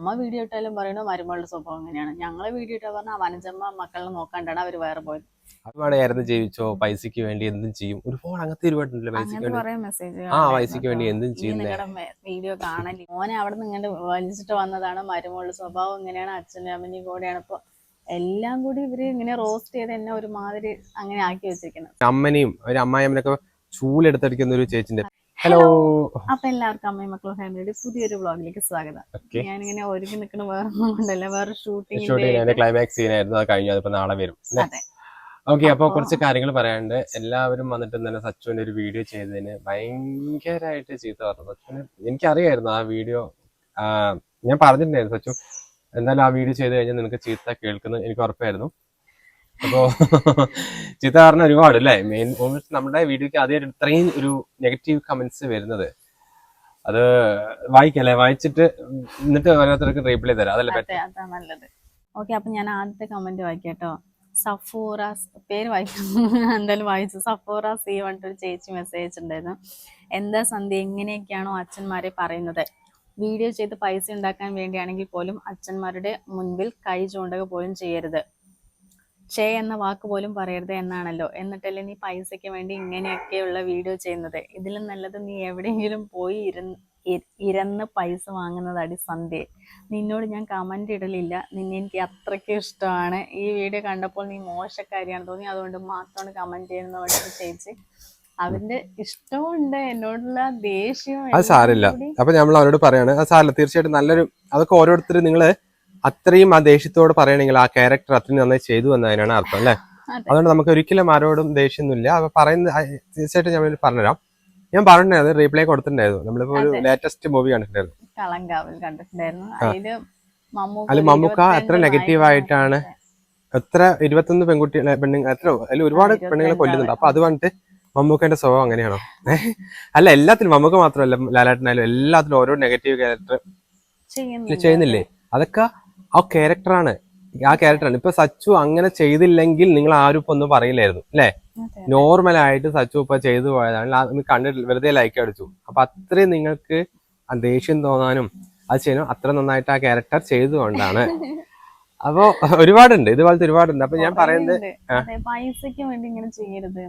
അമ്മ വീഡിയോ ഇട്ടാലും പറയണു മരുമകളുടെ സ്വഭാവം അങ്ങനെയാണ്. ഞങ്ങളെ വീഡിയോ ഇട്ടാ പറഞ്ഞാൽ വനജമ്മ മക്കളെ നോക്കാണ്ടാണ് അവർ വേറെ പോയത്. അതുമാണെയായിരുന്നു ജീവിച്ചോ പൈസക്ക് വേണ്ടി എന്തും ചെയ്യും. ഒരുപാട് അങ്ങനത്തെ ഒരുപാടുണ്ടല്ലോ പൈസക്ക് വേണ്ടി. ആ പൈസക്ക് വേണ്ടി എന്തും ചെയ്യുന്നേ. വീഡിയോ കാണലി മോനെ അവിടെ നിന്ന് ഇങ്ങനെ വലിച്ചിട്ട് വന്നതാണ് മരുമകളുടെ സ്വഭാവം ഇങ്ങനെയാണ്. അച്ഛനും അമ്മയും കൂടെയാണ് ഇപ്പൊ എല്ലാം കൂടി ഇവർ ഇങ്ങനെ റോസ്റ്റ് ചെയ്ത് എന്നെ ഒരുമാതിരി അങ്ങനെ ആക്കി വെച്ചിരിക്കുന്നത് അമ്മനെയും ഒരു അമ്മായിയമ്മനൊക്കെ ചൂലെടുത്തടിക്കുന്ന ഒരു ചേച്ചിന്റെ ഹലോ അപ്പൊ എല്ലാവർക്കും അമ്മയും മക്കളും ഫാമിലിയുടെ പുതിയൊരു വ്ളോഗിലേക്ക് സ്വാഗതം. ഞാൻ ഇങ്ങനെ ഒരുങ്ങി നിൽക്കുന്ന വേറെ ഒന്നും കൊണ്ടല്ല വേറെ ഷൂട്ടിംഗ് ക്ലൈമാക്സ് സീനായിരുന്നു അത് കഴിഞ്ഞു. അതിപ്പോ നാളെ വരും. ഓക്കെ അപ്പൊ കുറച്ച് കാര്യങ്ങൾ പറയാണ്ട് എല്ലാവരും വന്നിട്ട് ഇന്നലെ സച്ചുവിന്റെ ഒരു വീഡിയോ ചെയ്തതിന് ഭയങ്കരമായിട്ട് ചീത്ത പറഞ്ഞു. സച്ചുവിന് എനിക്കറിയായിരുന്നു ആ വീഡിയോ ഞാൻ പറഞ്ഞിട്ടുണ്ടായിരുന്നു സച്ചു. എന്തായാലും ആ വീഡിയോ ചെയ്ത് കഴിഞ്ഞാൽ നിനക്ക് ചീത്ത കേൾക്കുന്നത് എനിക്ക് ഉറപ്പായിരുന്നു. അപ്പോ ചീത്ത പറഞ്ഞ ഒരുപാട് അല്ലേ മെയിൻ ഓൾമോസ്റ്റ് നമ്മുടെ വീഡിയോക്ക് ആദ്യം ഇത്രയും ഒരു നെഗറ്റീവ് കമന്റ്സ് വരുന്നത്. അത് വായിക്കല്ലേ? വായിച്ചിട്ട് എന്നിട്ട് ഓരോരുത്തർക്ക് റീപ്ലൈ തരാം. അതല്ലേ അതെ അതാ നല്ലത്. ഓക്കെ അപ്പൊ ഞാൻ ആദ്യത്തെ കമന്റ് വായിക്കട്ടോ. സഫൂറ പേര് വായിക്കും എന്തായാലും വായിച്ചു. സഫൂറ സി ഒരു ചേച്ചി മെസ്സേജ് ഉണ്ടായിരുന്നു എന്താ സന്ധ്യ എങ്ങനെയൊക്കെയാണോ അച്ഛന്മാരെ പറയുന്നത്? വീഡിയോ ചെയ്ത് പൈസ ഉണ്ടാക്കാൻ വേണ്ടിയാണെങ്കിൽ പോലും അച്ഛന്മാരുടെ മുൻപിൽ കൈ ചൂണ്ടക പോലും ചെയ്യരുത്. ഷേ എന്ന വാക്ക് പോലും പറയരുത് എന്നാണല്ലോ. എന്നിട്ടല്ലേ നീ പൈസയ്ക്ക് വേണ്ടി ഇങ്ങനെയൊക്കെയുള്ള വീഡിയോ ചെയ്യുന്നത്? ഇതിലും നല്ലത് നീ എവിടെയെങ്കിലും പോയി ഇരുന്ന് ഇരന്ന് പൈസ വാങ്ങുന്നതാടി സന്ധ്യ. നിന്നോട് ഞാൻ കമന്റ് ഇടലില്ല. നിന്നെ എനിക്ക് അത്രയ്ക്ക് ഇഷ്ടമാണ്. ഈ വീഡിയോ കണ്ടപ്പോൾ നീ മോശക്കാരിയാണ് തോന്നി. അതുകൊണ്ട് മാത്രമാണ് കമന്റ് ചെയ്യുന്ന പറഞ്ഞ ചേച്ചി അവന്റെ ഇഷ്ടമുണ്ട് എന്നോടുള്ള ദേഷ്യം അത് സാരില്ല അപ്പൊ നമ്മൾ അവരോട് പറയാണ്. അത് സാരമില്ല. തീർച്ചയായിട്ടും നല്ലൊരു അതൊക്കെ ഓരോരുത്തർ നിങ്ങൾ അത്രയും ആ ദേഷ്യത്തോട് പറയണെങ്കിൽ ആ ക്യാരക്ടർ അത്രയും നന്നായി ചെയ്തു എന്നതിനാണ് അർത്ഥം അല്ലേ? അതുകൊണ്ട് നമുക്ക് ഒരിക്കലും ആരോടും ദേഷ്യമൊന്നുമില്ല. അപ്പൊ പറയുന്ന തീർച്ചയായിട്ടും ഞാൻ പറഞ്ഞുതരാം. ഞാൻ പറഞ്ഞിട്ടുണ്ടായിരുന്നു റീപ്ലൈ കൊടുത്തിട്ടുണ്ടായിരുന്നു. നമ്മളിപ്പോ ഒരു ലേറ്റസ്റ്റ് മൂവി കണ്ടിട്ടുണ്ടായിരുന്നു. അതിൽ മമ്മൂക്ക എത്ര നെഗറ്റീവ് ആയിട്ടാണ്? എത്ര ഇരുപത്തൊന്ന് പെൺകുട്ടി പെണ്ണുങ്ങൾ എത്ര അതിൽ ഒരുപാട് പെണ്ണുങ്ങളെ കൊല്ലുന്നുണ്ട്. അപ്പൊ അത് പറഞ്ഞിട്ട് മമ്മൂക്കന്റെ സ്വഭാവം അങ്ങനെയാണോ? അല്ല എല്ലാത്തിലും മമ്മൂക്ക മാത്രമല്ല ലാലാട്ടനായാലും എല്ലാത്തിലും ഓരോ നെഗറ്റീവ് ക്യാരക്ടർ. ചെയ്യുന്നില്ലേ? അതൊക്കെ ആ ക്യാരക്ടറാണ് ആ ക്യാരക്ടറാണ് ഇപ്പൊ സച്ചു അങ്ങനെ ചെയ്തില്ലെങ്കിൽ നിങ്ങൾ ആരും ഇപ്പൊ ഒന്നും പറയില്ലായിരുന്നു അല്ലെ. നോർമൽ ആയിട്ട് സച്ചു ഇപ്പൊ ചെയ്തു പോയതാണ്. കണ്ടിട്ട് വെറുതെ ലൈക്ക് അടിച്ചു. അപ്പൊ അത്രയും നിങ്ങൾക്ക് ദേഷ്യം തോന്നാനും അത് ചെയ്യാനും അത്ര നന്നായിട്ട് ആ ക്യാരക്ടർ ചെയ്തുകൊണ്ടാണ്. അപ്പോ ഒരുപാടുണ്ട്. ഇതുപോലത്തെ ഒരുപാടുണ്ട്. അപ്പൊ ഞാൻ പറയുന്നത്. പൈസക്ക് വേണ്ടി ഇങ്ങനെ ചെയ്യരുത്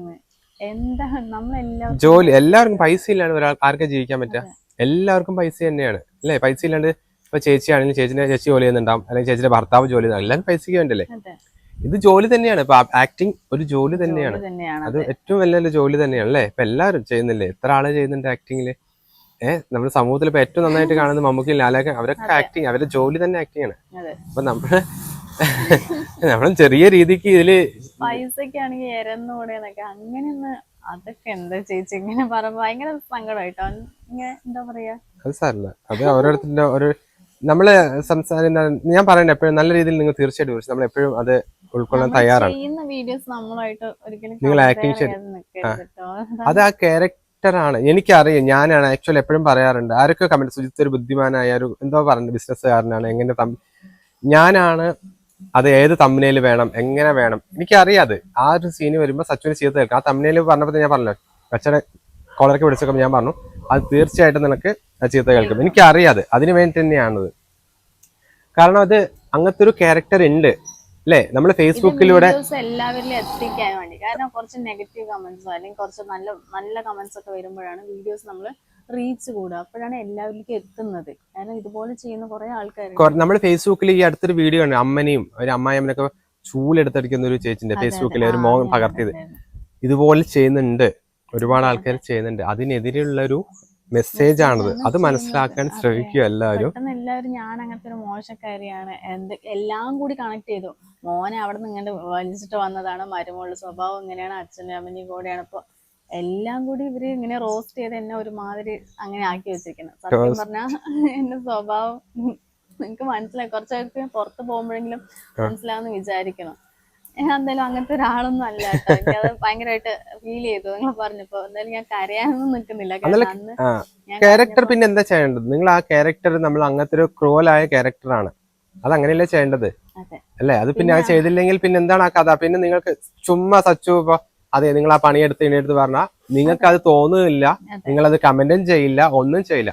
ജോലി എല്ലാവർക്കും പൈസ ഇല്ലാണ്ട് ഒരാൾ ആർക്കാ ജീവിക്കാൻ പറ്റുക? എല്ലാവർക്കും പൈസ തന്നെയാണ്. അല്ലെ? പൈസ ഇല്ലാണ്ട് ഇപ്പൊ ചേച്ചിയാണെങ്കിൽ ചേച്ചിന്റെ ചേച്ചി ജോലി ചെയ്യുന്നുണ്ടാവും. അല്ലെങ്കിൽ ചേച്ചിയുടെ ഭർത്താവ് ജോലി ചെയ്യുന്ന എല്ലാവരും പൈസക്ക് വേണ്ടല്ലേ ഇത് ജോലി തന്നെയാണ്. ഇപ്പൊ ആക്ടിങ് ഒരു ജോലി തന്നെയാണ്. അത് ഏറ്റവും വലിയൊരു ജോലി തന്നെയാണ് അല്ലേ? ഇപ്പൊ എല്ലാവരും ചെയ്യുന്നില്ലേ? എത്ര ആൾ ചെയ്യുന്നുണ്ട് ആക്ടിങ്ങിൽ ഏഹ് നമ്മുടെ സമൂഹത്തിൽ ഇപ്പൊ ഏറ്റവും നന്നായിട്ട് കാണുന്നത് മമ്മൂക്കി ലാലാക്ക അവരൊക്കെ ആക്ടിങ് അവരുടെ ജോലി തന്നെ ആക്ടിങ് ആണ്. അപ്പൊ നമ്മൾ നമ്മൾ ചെറിയ രീതിക്ക് ഇതിൽ പൈസക്കാണെങ്കിൽ ഇരന്നൂടെന്നൊക്കെ അങ്ങനെയൊന്ന് അതൊക്കെ എന്താ ചേച്ചി ഇങ്ങനെ പറയുമ്പോ ഭയങ്കര സങ്കടമായിട്ടോ? ഇങ്ങനെ എന്താ പറയാ? അത് സാറില്ല അത് ഓരോരുത്തരുടെ ഒരു നമ്മൾ സംസാരം ഞാൻ പറയുന്നത് എപ്പോഴും നല്ല രീതിയിൽ നിങ്ങൾ തീർച്ചയായിട്ടും നമ്മൾ എപ്പോഴും അത് ഉൾക്കൊള്ളാൻ തയ്യാറാണ്. നിങ്ങൾ ആക്ടിങ് അത് ആ ക്യാരക്ടറാണ് എനിക്കറിയാം ഞാനാണ് ആക്ച്വലി എപ്പോഴും പറയാറുണ്ട്. ആരൊക്കെ കമന്റ് സുജിത്ത് ഒരു ബുദ്ധിമാനായ ഒരു എന്തോ പറഞ്ഞു ബിസിനസ്സുകാരനാണ് എങ്ങനെ ഞാനാണ് അത് ഏത് തമ്മിനേൽ വേണം എങ്ങനെ വേണം. എനിക്കറിയാം അത്. ആ ഒരു സീന് വരുമ്പോൾ സച്ചുവിന് ചെയ്ത് തീർക്കാം. ആ തമ്മിനേൽ പറഞ്ഞപ്പോൾ ഞാൻ പറഞ്ഞു അച്ഛനെ കോളറൊക്കെ വിളിച്ചപ്പോൾ ഞാൻ പറഞ്ഞു അത് തീർച്ചയായിട്ടും നിനക്ക് ചീത്ത കേൾക്കും. എനിക്ക് അത്. അതിന് വേണ്ടി തന്നെയാണത്. കാരണം അത് അങ്ങനത്തെ ഒരു ക്യാരക്ടർ ഉണ്ട്. അല്ലേ? നമ്മൾ ഫേസ്ബുക്കിലൂടെ എല്ലാവരിലും എത്തിക്കാൻ വേണ്ടി. കാരണം കുറച്ച് നെഗറ്റീവ് കമന്റ്സോ അല്ലെങ്കിൽ കുറച്ച് നല്ല നല്ല കമന്റ്സ് ഒക്കെ വരുമ്പോഴാണ് വീഡിയോസ് നമ്മൾ റീച്ച് കൂടുക. അപ്പോഴാണ് എല്ലാവരിലേക്കും എത്തുന്നത്. കാരണം ഇതുപോലെ ചെയ്യുന്ന കുറെ ആൾക്കാർ നമ്മൾ ഫേസ്ബുക്കിൽ ഈ അടുത്തൊരു വീഡിയോ ഉണ്ട് അമ്മനെയും ഒരു അമ്മായിയമ്മനൊക്കെ ചൂലെടുത്തടിക്കുന്ന ഒരു ചേച്ചിന്റെ. ഫേസ്ബുക്കിൽ ഒരു മോഹം പകർത്തിയത്. ഇതുപോലെ ചെയ്യുന്നുണ്ട്. ഒരുപാട് ആൾക്കാർ ചെയ്യുന്നുണ്ട്. അതിനെതിരെയുള്ള ഒരു മെസ്സേജ് ആണത്. ആണ് അത് മനസ്സിലാക്കാൻ. ശ്രമിക്കുക എല്ലാവരും. എല്ലാവരും ഞാൻ അങ്ങനത്തെ ഒരു മോശക്കാരിയാണ് എന്ത് എല്ലാം കൂടി കണക്ട് ചെയ്തു. മോനെ അവിടെ നിന്ന് ഇങ്ങനെ വലിച്ചിട്ട് വന്നതാണ്. മരുമോളുടെ സ്വഭാവം ഇങ്ങനെയാണ്. അച്ഛനും അമ്മയും കൂടെയാണ്. ഇപ്പൊ എല്ലാം കൂടി ഇവർ ഇങ്ങനെ റോസ്റ്റ് ചെയ്ത് എന്നെ ഒരുമാതിരി അങ്ങനെ ആക്കി വെച്ചിരിക്കുന്നത് സത്യം പറഞ്ഞാൽ എന്റെ സ്വഭാവം നിങ്ങക്ക് മനസ്സിലായി. കുറച്ചൊക്കെ പുറത്ത് പോകുമ്പോഴെങ്കിലും. മനസ്സിലാവുന്ന വിചാരിക്കണം. ഞാൻ എന്തായാലും അങ്ങനത്തെ ഒരാളൊന്നും അല്ല അത് ഭയങ്കരമായിട്ട് ഫീൽ ചെയ്തു. നിങ്ങൾ പറഞ്ഞപ്പോ എന്തായാലും ഞാൻ കരയാനൊന്നും നിൽക്കുന്നില്ല. കാരണം അന്ന് ആ ക്യാരക്ടർ പിന്നെ എന്താ ചെയ്യേണ്ടത്? നിങ്ങൾ ആ ക്യാരക്ടർ നമ്മൾ അങ്ങനത്തെ ഒരു ക്രൂവലായ ക്യാരക്ടറാണ് അത് അങ്ങനെയല്ലേ ചെയ്യേണ്ടത്? അല്ലേ? അത് പിന്നെ അത് ചെയ്തില്ലെങ്കിൽ പിന്നെ എന്താണ് ആ കഥ? പിന്നെ നിങ്ങൾക്ക് ചുമ്മാ സച്ചു ഇപ്പൊ അതെ നിങ്ങൾ ആ പണിയെടുത്ത് ഇണെടുത്ത് പറഞ്ഞാൽ നിങ്ങൾക്ക് അത് തോന്നുന്നില്ല. നിങ്ങൾ അത് കമന്റും ചെയ്യില്ല ഒന്നും ചെയ്യില്ല.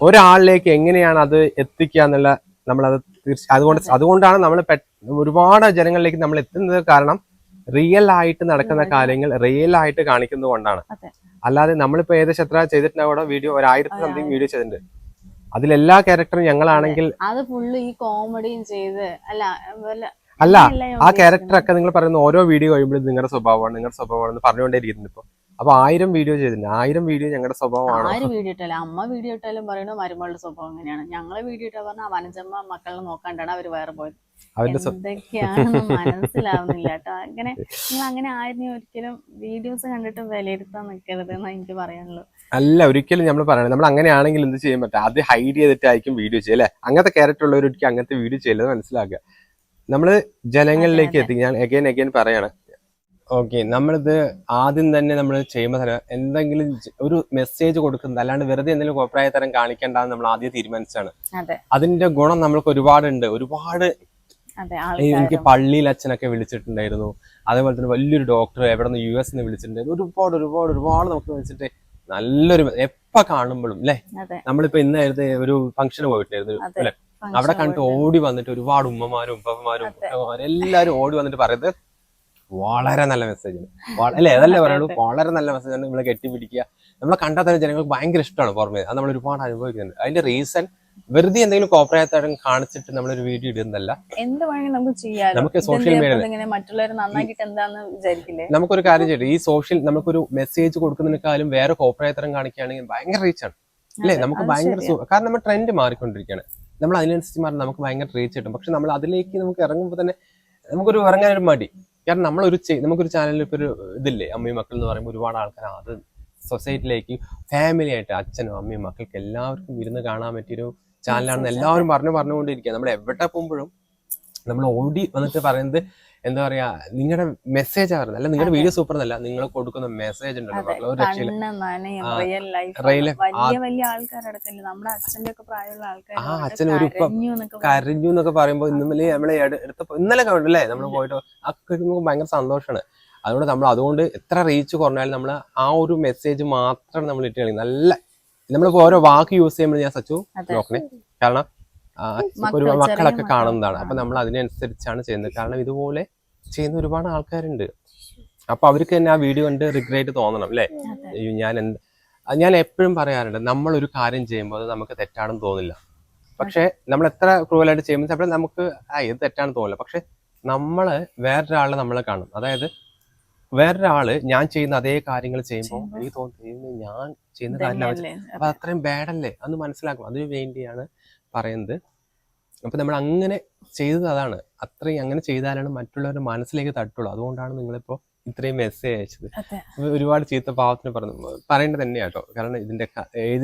ഒരാളിലേക്ക് എങ്ങനെയാണ് അത് എത്തിക്കുക എന്നുള്ള നമ്മളത് തീർച്ച അതുകൊണ്ട് അതുകൊണ്ടാണ് നമ്മൾ ഒരുപാട് ജനങ്ങളിലേക്ക് നമ്മൾ എത്തുന്നത് കാരണം റിയൽ ആയിട്ട് നടക്കുന്ന കാര്യങ്ങൾ റിയൽ ആയിട്ട് കാണിക്കുന്നത് കൊണ്ടാണ്. അല്ലാതെ നമ്മളിപ്പോ ഏകദേശം എത്ര ചെയ്തിട്ടുണ്ടാവും വീഡിയോ ഒരു ആയിരത്തി സംതിങ് വീഡിയോ ചെയ്തിട്ടുണ്ട്. അതിലെല്ലാ ക്യാരക്ടറും ഞങ്ങളാണെങ്കിൽ അത്. ഫുള്ള് ഈ കോമഡിയും ചെയ്ത് അല്ല അല്ല ആ ക്യാരക്ടറൊക്കെ ക്യാരക്ടർ ഒക്കെ നിങ്ങൾ പറയുന്ന ഓരോ വീഡിയോ കഴിയുമ്പോഴും നിങ്ങളുടെ സ്വഭാവമാണ് നിങ്ങളുടെ സ്വഭാവമാണെന്ന് പറഞ്ഞുകൊണ്ടേയിരിക്കുന്നത് ഇപ്പൊ. അപ്പൊ ആയിരം വീഡിയോ ചെയ്തിട്ടുണ്ട് ആയിരം വീഡിയോ ഞങ്ങളുടെ സ്വഭാവമാണ്? ആര് വീഡിയോ ഇട്ടാലും അമ്മ വീഡിയോ ഇട്ടാലും പറയുന്നത് മരുമകളുടെ സ്വഭാവം എങ്ങനെയാണ് ഞങ്ങളെ വീഡിയോ ഇട്ടാ പറഞ്ഞാൽ വനജമ്മ മക്കളെ നോക്കാണ്ടാണ് അവർ വേറെ പോയത്. അവന്റെ എന്തൊക്കെയാണെന്ന് മനസ്സിലാവുന്നില്ല കേട്ടോ. അങ്ങനെ നിങ്ങൾ അങ്ങനെ ആയിരുന്നു ഒരിക്കലും വീഡിയോസ് കണ്ടിട്ട് വിലയിരുത്താൻ നിൽക്കരുത് എന്നാ എനിക്ക് പറയാനുള്ളൂ. അല്ല ഒരിക്കലും നമ്മൾ പറയണം നമ്മൾ അങ്ങനെയാണെങ്കിൽ എന്ത് ചെയ്യാൻ പറ്റും? അത് ഹൈഡ് ചെയ്തിട്ടായിരിക്കും വീഡിയോ ചെയ്യുക അല്ലെ? അങ്ങനത്തെ ക്യാരക്ടർ ഉള്ളവരൊക്കെ അങ്ങനത്തെ വീഡിയോ ചെയ്യലത് മനസ്സിലാക്കുക. നമ്മൾ ജനങ്ങളിലേക്ക് ഞാൻ എഗൈൻ എഗൈൻ പറയാണ്. ഓക്കെ നമ്മളിത് ആദ്യം തന്നെ നമ്മൾ ചെയ്യുമ്പോൾ തന്നെ എന്തെങ്കിലും ഒരു മെസ്സേജ് കൊടുക്കുന്നത് അല്ലാണ്ട് വെറുതെ എന്തെങ്കിലും അഭിപ്രായ തരം കാണിക്കേണ്ടെന്ന് നമ്മൾ ആദ്യം തീരുമാനിച്ചാണ് അതെ. അതിന്റെ ഗുണം നമ്മൾക്ക് ഒരുപാടുണ്ട്. ഒരുപാട് എനിക്ക് പള്ളിയിൽ അച്ഛനൊക്കെ വിളിച്ചിട്ടുണ്ടായിരുന്നു. അതേപോലെ തന്നെ വലിയൊരു ഡോക്ടർ എവിടെ നിന്ന് യു എസ് നിന്ന് വിളിച്ചിട്ടുണ്ടായിരുന്നു. ഒരുപാട് ഒരുപാട് ഒരുപാട് നമുക്ക് വിളിച്ചിട്ട് നല്ലൊരു എപ്പ കാണുമ്പോഴും അല്ലെ നമ്മളിപ്പോ ഇന്നായിരുന്നു ഒരു ഫംഗ്ഷന് പോയിട്ടുണ്ടായിരുന്നു. അല്ലെ? അവിടെ കണ്ടിട്ട്. ഓടി വന്നിട്ട് ഒരുപാട് ഉമ്മമാരും. ഉപ്പമാരും എല്ലാരും ഓടി വന്നിട്ട് പറയുന്നത് വളരെ നല്ല മെസ്സേജ് അല്ലെ? അതല്ലേ അതെ, പറയുള്ളൂ വളരെ നല്ല മെസ്സേജ് ആണ് നമ്മളെ കെട്ടിപ്പിടിക്കുക. നമ്മളെ കണ്ടാൽ തന്നെ ജനങ്ങൾക്ക് ഭയങ്കര ഇഷ്ടമാണ് പുറമേ. അത് നമ്മൾ ഒരുപാട് അനുഭവിക്കുന്നുണ്ട്. അതിന്റെ റീസൺ വെറുതെ എന്തെങ്കിലും കോപ്പറേറ്റർ കാണിച്ചിട്ട് നമ്മളൊരു വീഡിയോ ഇടുന്നതല്ല. എന്ത് വേണമെങ്കിലും നമുക്ക് സോഷ്യൽ നമുക്ക് സോഷ്യൽ മറ്റുള്ളവർ എന്താന്ന് വിചാരിക്കില്ലേ? നമുക്കൊരു കാര്യം ചെയ്യട്ടെ. ഈ സോഷ്യൽ നമുക്കൊരു മെസ്സേജ് കൊടുക്കുന്നതിനേക്കാളും വേറെ കോപ്പറേറ്റരം കാണിക്കുകയാണെങ്കിൽ ഭയങ്കര റീച്ചാണ് അല്ലേ? നമുക്ക് ഭയങ്കര കാരണം നമ്മൾ ട്രെൻഡ് മാറിക്കൊണ്ടിരിക്കുകയാണ്. നമ്മൾ അതിനനുസരിച്ച് മാറി നമുക്ക് ഭയങ്കര റീച്ച് കിട്ടും. പക്ഷെ നമ്മൾ അതിലേക്ക് നമുക്ക് ഇറങ്ങുമ്പോൾ തന്നെ നമുക്കൊരു ഇറങ്ങാനൊരു മടി. കാരണം നമ്മളൊരു നമുക്കൊരു ചാനലിൽ ഇപ്പോൾ ഒരു ഇതില്ലേ അമ്മയും മക്കൾ എന്ന് പറയുമ്പോൾ ഒരുപാട് ആൾക്കാർ അത് സൊസൈറ്റിയിലേക്ക് ഫാമിലി ആയിട്ട് അച്ഛനും അമ്മയും മക്കൾക്ക് എല്ലാവർക്കും ഇരുന്ന് കാണാൻ പറ്റിയൊരു ചാനലാണെന്ന് എല്ലാവരും പറഞ്ഞു പറഞ്ഞുകൊണ്ടിരിക്കുക നമ്മൾ എവിടെ പോകുമ്പോഴും നമ്മൾ ഓടി വന്നിട്ട് പറയുന്നത് എന്താ പറയാ നിങ്ങളുടെ മെസ്സേജ് ആയിരുന്നു അല്ല നിങ്ങളുടെ വീഡിയോ സൂപ്പർ എന്നല്ല നിങ്ങൾ കൊടുക്കുന്ന മെസ്സേജ് ഉണ്ടല്ലോ ഒരു ആ, ആ, ഒരു കരഞ്ഞു എന്നൊക്കെ പറയുമ്പോൾ ഇന്നലെ നമ്മളെ എടുത്തപ്പോ ഇന്നലെ കണ്ടല്ലേ നമ്മൾ പോയിട്ട് അക്കുമ്പോ ഭയങ്കര സന്തോഷമാണ് അതുകൊണ്ട് നമ്മൾ അതുകൊണ്ട് എത്ര റീച്ച് കുറഞ്ഞാലും നമ്മൾ ആ ഒരു മെസ്സേജ് മാത്രം നമ്മൾ ഇട്ട് നല്ല നമ്മളിപ്പോ ഓരോ വാക്ക് യൂസ് ചെയ്യുമ്പോൾ ഞാൻ സച്ചു. നോക്കണേ. കാരണം ഒരു മക്കളൊക്കെ കാണുന്നതാണ്. അപ്പൊ നമ്മൾ അതിനനുസരിച്ചാണ് ചെയ്യുന്നത്. കാരണം ഇതുപോലെ ചെയ്യുന്ന ഒരുപാട് ആൾക്കാരുണ്ട്. അപ്പൊ അവർക്ക് തന്നെ ആ വീഡിയോ കണ്ട് റിഗ്രേറ്റ് തോന്നണം അല്ലേ? ഞാൻ എന്ത് ഞാൻ എപ്പോഴും പറയാറുണ്ട് നമ്മൾ ഒരു കാര്യം ചെയ്യുമ്പോൾ അത് നമുക്ക് തെറ്റാണെന്ന് തോന്നില്ല. പക്ഷെ നമ്മൾ എത്ര ക്രൂവലായിട്ട് ചെയ്യുമ്പോൾ ചിലപ്പോൾ നമുക്ക് ആ ഇത് തെറ്റാണെന്ന് തോന്നില്ല. പക്ഷെ നമ്മൾ വേറൊരാളെ നമ്മളെ കാണും. അതായത് വേറൊരാൾ ഞാൻ ചെയ്യുന്ന അതേ കാര്യങ്ങൾ ചെയ്യുമ്പോൾ എനിക്ക് തോന്നുന്നു ഞാൻ ചെയ്യുന്ന കാര്യങ്ങൾ? അപ്പൊ അത്രയും ബാഡല്ലേ അന്ന് മനസ്സിലാക്കും അതിനു വേണ്ടിയാണ് പറയുന്നത്. അപ്പോൾ നമ്മൾ അങ്ങനെ ചെയ്തത് അതാണ്. അത്രയും അങ്ങനെ ചെയ്താലാണ് മറ്റുള്ളവരുടെ മനസ്സിലേക്ക് തട്ടുള്ളൂ. അതുകൊണ്ടാണ് നിങ്ങളിപ്പോൾ ഇത്രയും മെസ്സേജ് അയച്ചത്. ഒരുപാട് ചീത്ത പാവത്തിന് പറഞ്ഞു. പറയേണ്ടത് തന്നെയാ കേട്ടോ കാരണം ഇതിന്റെ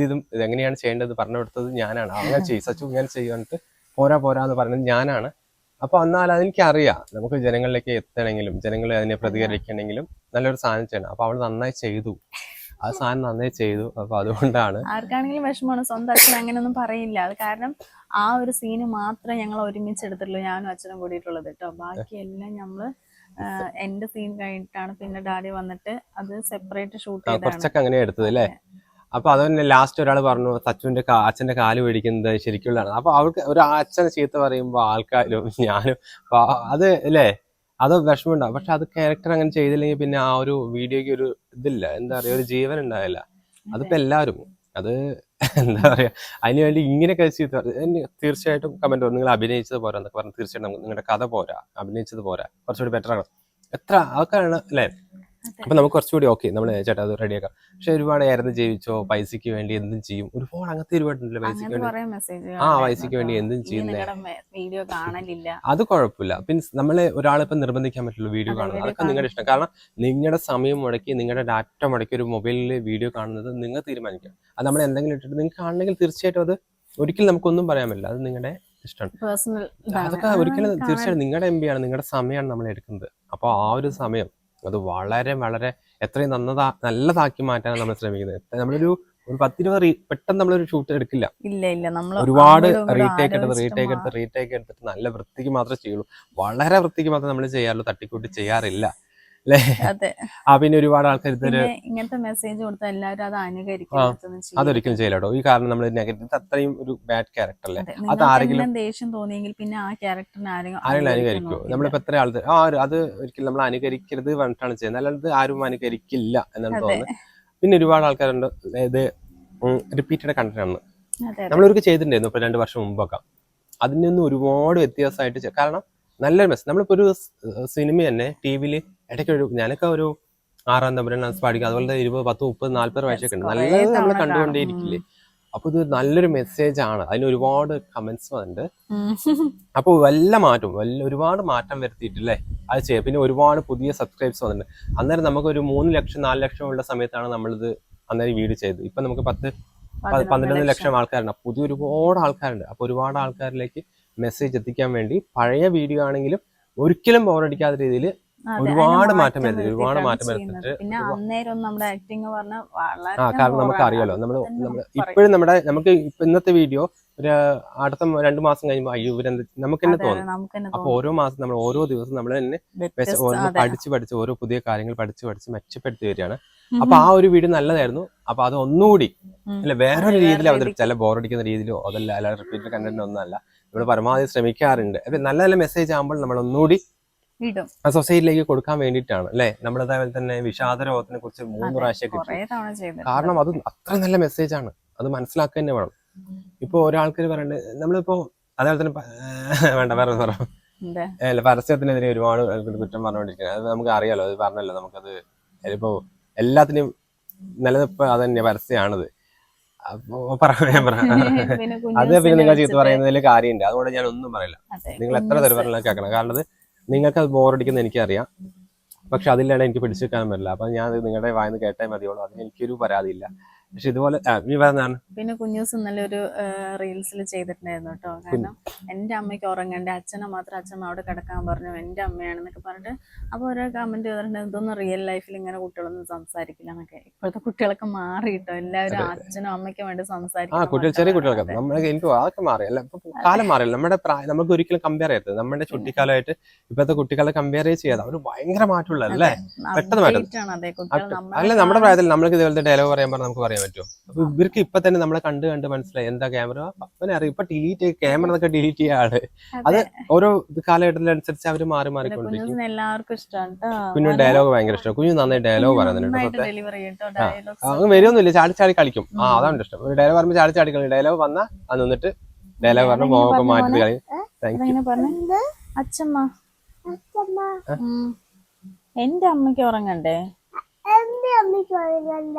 ഇത് എങ്ങനെയാണ് ചെയ്യേണ്ടത് പറഞ്ഞു കൊടുത്തത് ഞാനാണ് അങ്ങനെ ചെയ്യും. സച്ചു ഇങ്ങനെ ചെയ്യുന്നിട്ട് പോരാ പോരാ എന്ന് പറഞ്ഞത് ഞാനാണ്. അപ്പൊ എന്നാൽ അതെനിക്ക് അറിയാം നമുക്ക് ജനങ്ങളിലേക്ക് എത്തണമെങ്കിലും ജനങ്ങളെ അതിനെ പ്രതികരിക്കണമെങ്കിലും നല്ലൊരു സാധനം ചെയ്യണം. അപ്പൊ അവൾ നന്നായി ചെയ്തു. ആ സാധനം നന്നായി ചെയ്തു. അപ്പൊ അതുകൊണ്ടാണ്. ആർക്കാണെങ്കിലും വിഷമമാണ്. സ്വന്തം അച്ഛൻ അങ്ങനെയൊന്നും പറയില്ല. അത് കാരണം ആ ഒരു സീന് മാത്രമേ ഞങ്ങൾ ഒരുമിച്ച് എടുത്തിട്ടുള്ളൂ ഞാനും അച്ഛനും കൂടിയിട്ടുള്ളത് കേട്ടോ. ബാക്കിയെല്ലാം ഞങ്ങൾ ആ, എന്റെ സീൻ കഴിഞ്ഞിട്ടാണ് പിന്നെ ഡാഡി വന്നിട്ട് അത് സെപ്പറേറ്റ് ഷൂട്ട് കുറച്ചൊക്കെ അങ്ങനെ എടുത്തത് അല്ലേ? അപ്പൊ അത് തന്നെ ലാസ്റ്റ് ഒരാൾ പറഞ്ഞു സച്ചുവിന്റെ അച്ഛന്റെ കാൽ പിടിക്കുന്നത് ശരിക്കുള്ളതാണ്. അപ്പൊ അവർക്ക് ഒരു അച്ഛനെ ചീത്ത പറയുമ്പോൾ ആൾക്കാരും ഞാനും അത് അല്ലേ? അത് വിഷമമുണ്ടാവും. പക്ഷെ അത് ക്യാരക്ടർ അങ്ങനെ ചെയ്തില്ലെങ്കിൽ പിന്നെ ആ ഒരു വീഡിയോക്ക് ഒരു ഇതില്ല. എന്താ പറയാ ഒരു ജീവൻ ഉണ്ടാവില്ല. അതിപ്പോ എല്ലാവരും. അത് എന്താ പറയാ അതിനുവേണ്ടി ഇങ്ങനെയൊക്കെ ചീത്ത തീർച്ചയായിട്ടും കമന്റ് വരും നിങ്ങൾ അഭിനയിച്ചത് പോരാ എന്നൊക്കെ പറഞ്ഞു തീർച്ചയായിട്ടും നിങ്ങളുടെ കഥ പോരാ. അഭിനയിച്ചത് പോരാ. കുറച്ചുകൂടി ബെറ്റർ ആണ്. എത്ര ആൾക്കാരാണ് അല്ലേ. അപ്പൊ നമുക്ക് കുറച്ചുകൂടി ഓക്കെ നമ്മൾ ചേട്ടാ അത് റെഡിയാക്കാം പക്ഷെ ഒരുപാട് ആയിരുന്നു ജീവിച്ചോ പൈസക്ക് വേണ്ടി എന്തും ചെയ്യും. ഒരുപാട് അങ്ങനത്തെ ഒരുപാടുണ്ടല്ലോ പൈസക്ക് അങ്ങനത്തെ വേണ്ടി. കുറെ മെസ്സേജ് ആ, പൈസക്ക് വേണ്ടി എന്തും ചെയ്യുന്നേ. അത് കുഴപ്പമില്ല. പിന്നെ നമ്മളെ ഒരാളിപ്പം നിർബന്ധിക്കാൻ പറ്റുള്ളൂ വീഡിയോ കാണുന്നത്. അതൊക്കെ നിങ്ങളുടെ ഇഷ്ടം. കാരണം നിങ്ങളുടെ സമയം മുടക്കി നിങ്ങളുടെ ഡാറ്റ മുടക്കി ഒരു മൊബൈലിൽ വീഡിയോ കാണുന്നത് നിങ്ങൾ തീരുമാനിക്കാം അത് നമ്മൾ എന്തെങ്കിലും ഇട്ടിട്ട് നിങ്ങൾക്ക് കാണണമെങ്കിൽ തീർച്ചയായിട്ടും അത് ഒരിക്കലും നമുക്കൊന്നും പറയാൻ പറ്റില്ല. അത് നിങ്ങളുടെ ഇഷ്ടമാണ്. അതൊക്കെ ഒരിക്കലും തീർച്ചയായിട്ടും നിങ്ങളുടെ എം ആണ്. നിങ്ങളുടെ സമയമാണ് നമ്മൾ എടുക്കുന്നത്. അപ്പോൾ ആ ഒരു സമയം അത് വളരെ വളരെ എത്രയും നന്നതാ നല്ലതാക്കി മാറ്റാനാണ് നമ്മൾ ശ്രമിക്കുന്നത്. നമ്മളൊരു ഒരു പത്തിരുപത് പെട്ടെന്ന് നമ്മളൊരു ഷൂട്ട് എടുക്കില്ല. ഇല്ല ഇല്ല. നമ്മൾ ഒരുപാട് റീടേക്ക് എടുത്ത് റീടേക്ക് എടുത്ത് റീടേക്ക് എടുത്തിട്ട് നല്ല വൃത്തിക്ക് മാത്രമേ ചെയ്യുള്ളൂ. വളരെ വൃത്തിക്ക് മാത്രമേ നമ്മൾ ചെയ്യാറുള്ളൂ തട്ടിക്കൂട്ടി ചെയ്യാറില്ല. അല്ലേ ആ പിന്നെ ഒരുപാട് ആൾക്കാർ ഇങ്ങനത്തെ മെസ്സേജ് കൊടുത്താൽ എല്ലാവരും അത് അനുകരിക്കും അതൊരിക്കലും ചെയ്യില്ല കേട്ടോ ഈ കാരണം നമ്മൾ നെഗറ്റീവ് അത്രയും ഒരു ബാഡ് ക്യാരക്ടർ അല്ലേ? അത്. ആരെങ്കിലും ദേഷ്യം തോന്നിയെങ്കിൽ പിന്നെ ആ ക്യാരക്ടറിനെ ആരെങ്കിലും ആരെങ്കിലും അനുകരിക്കുമോ നമ്മളിപ്പോ എത്ര ആൾ ആ അത് ഒരിക്കലും നമ്മൾ അനുകരിക്കരുത് പറഞ്ഞിട്ടാണ് ചെയ്യുന്നത്. അല്ലാണ്ട് ആരും അനുകരിക്കില്ല എന്നാണ് തോന്നുന്നത്. പിന്നെ ഒരുപാട് ആൾക്കാരുണ്ട്. അതായത് റിപ്പീറ്റഡ് കണ്ടന്റ് ആണ്. നമ്മളൊരു ചെയ്തിട്ടുണ്ടായിരുന്നു ഇപ്പൊ രണ്ട് വർഷം മുമ്പൊക്കെ. അതിൽ നിന്ന് ഒരുപാട് വ്യത്യാസമായിട്ട് കാരണം നല്ലൊരു മെസ്സേജ് നമ്മളിപ്പോ ഒരു സിനിമ തന്നെ ടി വിയിൽ ഇടയ്ക്ക് ഒരു ഞാനൊക്കെ ഒരു ആറാം തമ്പുരാൻ ഡാൻസ് പാടിക്കും. അതുപോലെ ഇരുപത് പത്ത് മുപ്പത് നാല്പത് വയസ്സൊക്കെ ഉണ്ട്. നല്ല നമ്മൾ കണ്ടുകൊണ്ടേയിരിക്കില്ലേ? അപ്പൊ ഇത് നല്ലൊരു മെസ്സേജ് ആണ്. അതിന് ഒരുപാട് കമന്റ്സ് വന്നിട്ടുണ്ട്. അപ്പൊ വല്ല മാറ്റം വല്ല ഒരുപാട് മാറ്റം വരുത്തിയിട്ടില്ലേ? അത് ചെയ്യാം. പിന്നെ ഒരുപാട് പുതിയ സബ്സ്ക്രൈബ്സ് വന്നിട്ടുണ്ട്. അന്നേരം നമുക്ക് ഒരു മൂന്ന് ലക്ഷം നാല് ലക്ഷം ഉള്ള സമയത്താണ് നമ്മളിത് അന്നേരം വീട് ചെയ്തത്. ഇപ്പൊ നമുക്ക് പത്ത് പന്ത്രണ്ട് ലക്ഷം. ആൾക്കാരുണ്ട്. പുതിയ ഒരുപാട് ആൾക്കാരുണ്ട്. അപ്പൊ ഒരുപാട് ആൾക്കാരിലേക്ക് മെസ്സേജ് എത്തിക്കാൻ വേണ്ടി പഴയ വീഡിയോ ആണെങ്കിലും ഒരിക്കലും ബോറടിക്കാത്ത രീതിയിൽ ഒരുപാട് മാറ്റം വരുന്നത് ഒരുപാട് മാറ്റം വരുന്നുണ്ട് പിന്നെ അന്നേരം ഒന്നും നമ്മുടെ ആക്ടിങ് പറഞ്ഞ വളരെ ആ കാരണം നമുക്ക് അറിയാലോ. നമ്മൾ അത് നമ്മൾ ഇപ്പോഴും നമ്മുടെ നമുക്ക് ഇപ്പൊ ഇന്നത്തെ വീഡിയോ ഒരു അടുത്ത രണ്ടു മാസം കഴിയുമ്പോൾ അയ്യോ ഇവരെന്ത് നമുക്ക് തന്നെ തോന്നും. അപ്പൊ ഓരോ മാസം നമ്മൾ ഓരോ ദിവസം നമ്മൾ തന്നെ പഠിച്ച് പഠിച്ച് ഓരോ പുതിയ കാര്യങ്ങൾ പഠിച്ച് പഠിച്ച് മെച്ചപ്പെടുത്തി വരികയാണ്. അപ്പൊ ആ ഒരു വീഡിയോ നല്ലതായിരുന്നു. അപ്പൊ അത് ഒന്നുകൂടി. അല്ല വേറൊരു രീതിയിൽ അവതരിപ്പിച്ച അല്ല ബോറടിക്കുന്ന രീതിയിലോ അതല്ല അല്ല റിപ്പീറ്റഡ് കണ്ടന്റ് ഒന്നല്ല നമ്മൾ പരമാവധി ശ്രമിക്കാറുണ്ട്. അപ്പൊ നല്ല നല്ല മെസ്സേജ് ആകുമ്പോൾ നമ്മൾ ഒന്നുകൂടി ഇടും. സൊസൈറ്റിയിലേക്ക് കൊടുക്കാൻ വേണ്ടിയിട്ടാണ് അല്ലെ? നമ്മൾ അതേപോലെ തന്നെ വിഷാദ രോഗത്തിനെ കുറിച്ച് മൂന്ന് പ്രാവശ്യം കിട്ടി. കാരണം അത് അത്ര നല്ല മെസ്സേജ് ആണ്. അത് മനസ്സിലാക്കുക തന്നെ വേണം. ഇപ്പൊ ഒരാൾക്കാർ പറയണ്ട് നമ്മളിപ്പോ അതേപോലെ തന്നെ വേണ്ട വേറെ പറയാം? അല്ല പരസ്യത്തിനെതിരെ ഒരുപാട് കുറ്റം പറഞ്ഞുകൊണ്ടിരിക്കുന്നത് അത് നമുക്ക് അറിയാലോ അത് പറഞ്ഞല്ലോ നമുക്കത്. ഇപ്പോ എല്ലാത്തിനും നിലനിൽപ്പ് അത് തന്നെ പരസ്യമാണത്. അപ്പോ പറയാൻ അത് പിന്നെ നിങ്ങൾ ചീത്ത പറയുന്നതിൽ കാര്യമുണ്ട്. അതുകൊണ്ട് ഞാൻ ഒന്നും പറയില്ല. നിങ്ങൾ എത്ര തെരുവെല്ലാം കേൾക്കണം കാരണം അത് നിങ്ങൾക്ക് അത് ബോറടിക്കുന്ന എനിക്കറിയാം. പക്ഷെ അതിലാണ് എനിക്ക് പിടിച്ചു വെക്കാൻ പറ്റില്ല. അപ്പൊ ഞാൻ നിങ്ങളുടെ വായന്ന് കേട്ടേ മതിയുള്ളൂ അതിന് എനിക്കൊരു പരാതിയില്ല. പക്ഷെ ഇതുപോലെ പിന്നെ കുഞ്ഞൂസ് ഇന്നലെ ഒരു റീൽസിൽ ചെയ്തിട്ടുണ്ടായിരുന്നു കേട്ടോ. കാരണം എന്റെ അമ്മയ്ക്ക് ഉറങ്ങണ്ട അച്ഛനെ മാത്രം അച്ഛൻ അവിടെ കിടക്കാൻ പറഞ്ഞു എന്റെ അമ്മയാണെന്നൊക്കെ പറഞ്ഞിട്ട് അപ്പൊ ഓരോ കമന്റ് ചെയ്തിട്ടുണ്ട് ഇതൊന്നും റിയൽ ലൈഫിൽ ഇങ്ങനെ കുട്ടികളൊന്നും സംസാരിക്കില്ല എന്നൊക്കെ. ഇപ്പോഴത്തെ കുട്ടികളൊക്കെ മാറി കേട്ടോ എല്ലാവരും അച്ഛനും അമ്മയ്ക്കും വേണ്ടി സംസാരിക്കും ചെറിയ കുട്ടികളൊക്കെ. എനിക്ക് അതൊക്കെ മാറി. അല്ല കാലം മാറിയല്ല. നമ്മുടെ നമുക്ക് ഒരിക്കലും കമ്പയർ ചെയ്യരുത്. നമ്മുടെ ചുട്ടിക്കാലമായിട്ട് ഇപ്പോഴത്തെ കുട്ടികളെ കമ്പയർ ചെയ്യാതെ അവർ ഭയങ്കര മാറ്റമുള്ള അല്ലേ പെട്ടെന്ന് മാറ്റും. അല്ല നമ്മുടെ പ്രായത്തിൽ നമ്മൾക്ക് ഇതുപോലത്തെ ഡയലോഗ് പറയാൻ പറഞ്ഞാൽ നമുക്ക് പറയാൻ പറ്റുമോ? അപ്പൊ ഇവർക്ക് ഇപ്പൊ തന്നെ നമ്മളെ കണ്ട് കണ്ട് മനസ്സിലായി. എന്താ ക്യാമറ അവനെ അറിയാം. ഇപ്പൊ ഡിലീറ്റ് ക്യാമറ എന്നൊക്കെ ഡിലീറ്റ് ചെയ്യാ ആൾ. അത്. ഓരോ കാലഘട്ടത്തിനനുസരിച്ച് അവർ മാറി മാറിക്കൊണ്ടിരിക്കും എല്ലാവർക്കും ഇഷ്ടമാണ് കുഞ്ഞു ഡയലോഗ് ഭയങ്കര ഇഷ്ടം കുഞ്ഞു നന്നായി ഡയലോഗ് പറയുന്നുണ്ട് അങ്ങ് വരുമൊന്നുമില്ല ചാടി ചാടി കളിക്കും. ആ അതാണ് ഇഷ്ടം. ഒരു ഡയലോഗ് പറയുമ്പോൾ ചാടി ചാടി കളിക്കും. ഡയലോഗ് വന്നാ അത് നിന്നിട്ട് ഡയലോഗ് പറഞ്ഞ മോഹൊക്കെ മാറ്റി മോനെ? കളി താങ്ക് യു അച്ഛമ്മ. എന്റെ അമ്മയ്ക്ക് ഉറങ്ങണ്ടേ? എന്റെ അമ്മയ്ക്ക് ഉറങ്ങണ്ട?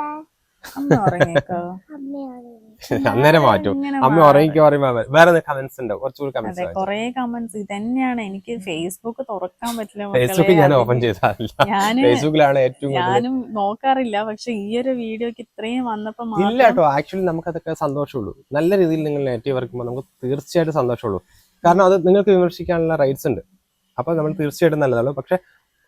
അന്നേരം മാറ്റും. അമ്മ. ഉറങ്ങിക്കോ പറയുമ്പോ വേറെ കമന്റ്സ് ഉണ്ട്? കുറച്ചുകൂടി കമന്റ്സ് കൊറേ കമന്റ്സ് ഇതന്നെയാണ്. എനിക്ക് ഫേസ്ബുക്ക് തുറക്കാൻ പറ്റില്ല ഫേസ്ബുക്ക് ഞാൻ ഓപ്പൺ ചെയ്താറില്ല ഞാൻ ഫേസ്ബുക്കിലാണ് ഏറ്റവും കൂടുതൽ ഞാനും നോക്കാറില്ല. പക്ഷെ ഈ ഒരു വീഡിയോക്ക് ഇത്രയും വന്നപ്പോ ഇല്ല കേട്ടോ. ആക്ച്വലി നമുക്ക് അതൊക്കെ സന്തോഷമുള്ളൂ. നല്ല രീതിയിൽ നിങ്ങൾ നെഗറ്റീവ് വർക്കുമ്പോൾ നമുക്ക് തീർച്ചയായിട്ടും സന്തോഷമുള്ളൂ. കാരണം അത് നിങ്ങൾക്ക് വിമർശിക്കാനുള്ള റൈറ്റ്സ് ഉണ്ട്. അപ്പൊ നമ്മൾ തീർച്ചയായിട്ടും നല്ലതാണ്. പക്ഷെ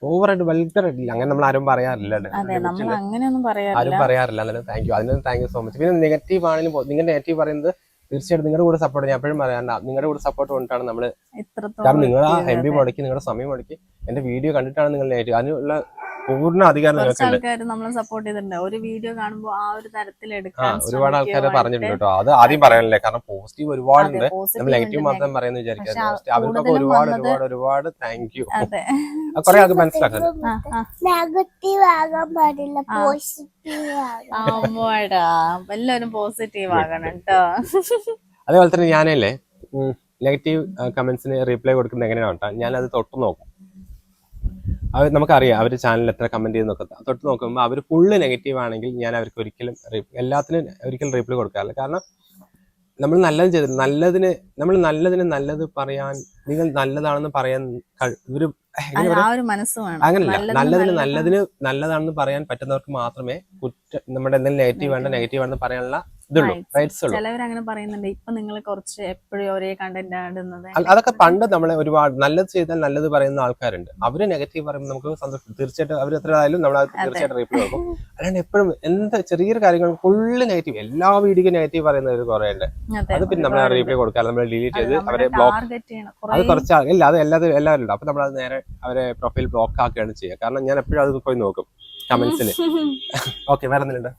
ഓവറായിട്ട് വൽഗർ ആയിട്ടില്ല. അങ്ങനെ നമ്മൾ ആരും പറയാറില്ല അതെ. നമ്മൾ അങ്ങനെയൊന്നും ആരും പറയാറില്ല. പറയാറില്ല എന്നാലും താങ്ക് യു അതിന് താങ്ക് യു സോ മച്ച് പിന്നെ നെഗറ്റീവ് ആണെങ്കിലും നിങ്ങളുടെ നെഗറ്റീവ് പറയുന്നത് തീർച്ചയായിട്ടും നിങ്ങളുടെ കൂടെ സപ്പോർട്ട് ഞാൻ എപ്പോഴും പറയാറുണ്ട്. നിങ്ങളുടെ കൂടെ സപ്പോർട്ട് കൊണ്ടിട്ടാണ് നമ്മൾ കാരണം ഇത്രത്തോളം നിങ്ങൾ ആ. എം ബി മുടക്കി നിങ്ങളുടെ സമയം മുടക്കി എന്റെ വീഡിയോ കണ്ടിട്ടാണ് നിങ്ങൾ നേരിട്ട് അതിനുള്ള പൂർണ അധികാരം കുറച്ച് നിങ്ങൾക്കുണ്ട് ആൾക്കാർ നമ്മളെ സപ്പോർട്ട് ചെയ്തിട്ടുണ്ട്. ഒരു വീഡിയോ കാണുമ്പോൾ ആ ഒരു തരത്തിൽ ഒരുപാട് ആൾക്കാരെ പറഞ്ഞിട്ടുണ്ട് കേട്ടോ. അത് ആദ്യം പറയാനല്ലേ? കാരണം പോസിറ്റീവ് ഒരുപാടുണ്ട്. അതെ, നമ്മൾ നെഗറ്റീവ് മാത്രം പറയുന്ന പക്ഷെ അവർക്കൊക്കെ ഒരുപാട് ഒരുപാട് ഒരുപാട് താങ്ക് യു അതെ. കുറെ ആൾക്ക് മനസ്സിലാക്കുന്നുണ്ട്. നെഗറ്റീവ് ആകാൻ പാടില്ല. ആ. പോസിറ്റീവ് എല്ലാവരും ആകണം കേട്ടോ. അതേപോലെ തന്നെ ഞാനല്ലേ നെഗറ്റീവ് കമന്റ്സിന് റീപ്ലൈ കൊടുക്കുന്നത് എങ്ങനെയാണ് കേട്ടോ ഞാനത് തൊട്ട് നോക്കും. അത് നമുക്കറിയാം അവർ ചാനലിൽ എത്ര കമന്റ് ചെയ്യുന്നൊക്കെ. തൊട്ട് നോക്കുമ്പോൾ അവർ ഫുള്ള് നെഗറ്റീവ് ആണെങ്കിൽ ഞാൻ അവർക്ക് ഒരിക്കലും എല്ലാത്തിനും ഒരിക്കലും റീപ്ലൈ കൊടുക്കാറില്ല. കാരണം നമ്മൾ നല്ലത് ചെയ്ത് നല്ലതിന് നമ്മൾ നല്ലതിന് നല്ലത് പറയാൻ നിങ്ങൾ നല്ലതാണെന്ന് പറയാൻ ഒരു മനസ്സ് വേണം. അങ്ങനല്ല. നല്ലതിന് നല്ലതിന് നല്ലതിന് നല്ലതാണെന്ന് പറയാൻ പറ്റുന്നവർക്ക് മാത്രമേ കുറ്റ നമ്മുടെ എന്തെങ്കിലും നെഗറ്റീവ് വേണ്ട നെഗറ്റീവ് ആണെന്ന് പറയാനുള്ള ചിലവരങ്ങനെ പറയുന്നുണ്ട് ഇപ്പൊ നിങ്ങൾ കുറച്ച് എപ്പോഴും ഒരേ കണ്ടന്റ് ആടുന്നത്. അതൊക്കെ പണ്ട് നമ്മളെ ഒരുപാട് നല്ലത് ചെയ്താൽ നല്ലത് പറയുന്ന ആൾക്കാരുണ്ട്. അവർ നെഗറ്റീവ് പറയുമ്പോൾ നമുക്ക് സന്തോഷം തീർച്ചയായിട്ടും അവർ എത്ര ആയാലും നമ്മൾ തീർച്ചയായിട്ടും റീപ്ലൈ കൊടുക്കും അല്ലാണ്ട് എപ്പോഴും എന്താ ചെറിയൊരു കാര്യങ്ങൾ ഫുള്ള് നെഗറ്റീവ് എല്ലാ വീഡിയോക്കും നെഗറ്റീവ് പറയുന്നവർ കുറെ ഉണ്ട് അത് പിന്നെ നമ്മൾ റീപ്ലൈ കൊടുക്കാതെ നമ്മൾ ഡിലീറ്റ് ചെയ്ത് അവരെ ബ്ലോക്ക് അത് കുറച്ച് ആൾക്കാർ ഇല്ല അത് എല്ലാവരും എല്ലാവരും ഉണ്ട് അപ്പൊ നമ്മൾ അത് നേരെ അവരെ പ്രൊഫൈൽ ബ്ലോക്ക് ആക്കുകയാണ് ചെയ്യുക. കാരണം ഞാൻ എപ്പോഴും അത് പോയി നോക്കും കമന്റ്സിൽ ഓക്കെ വേറെ എന്തെങ്കിലും